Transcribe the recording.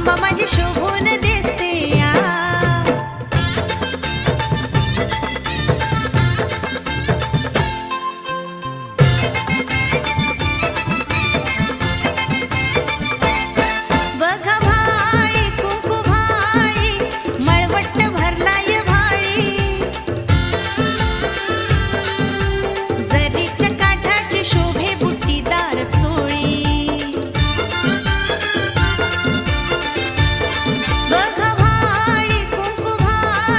अंबा माझी शोभून दिस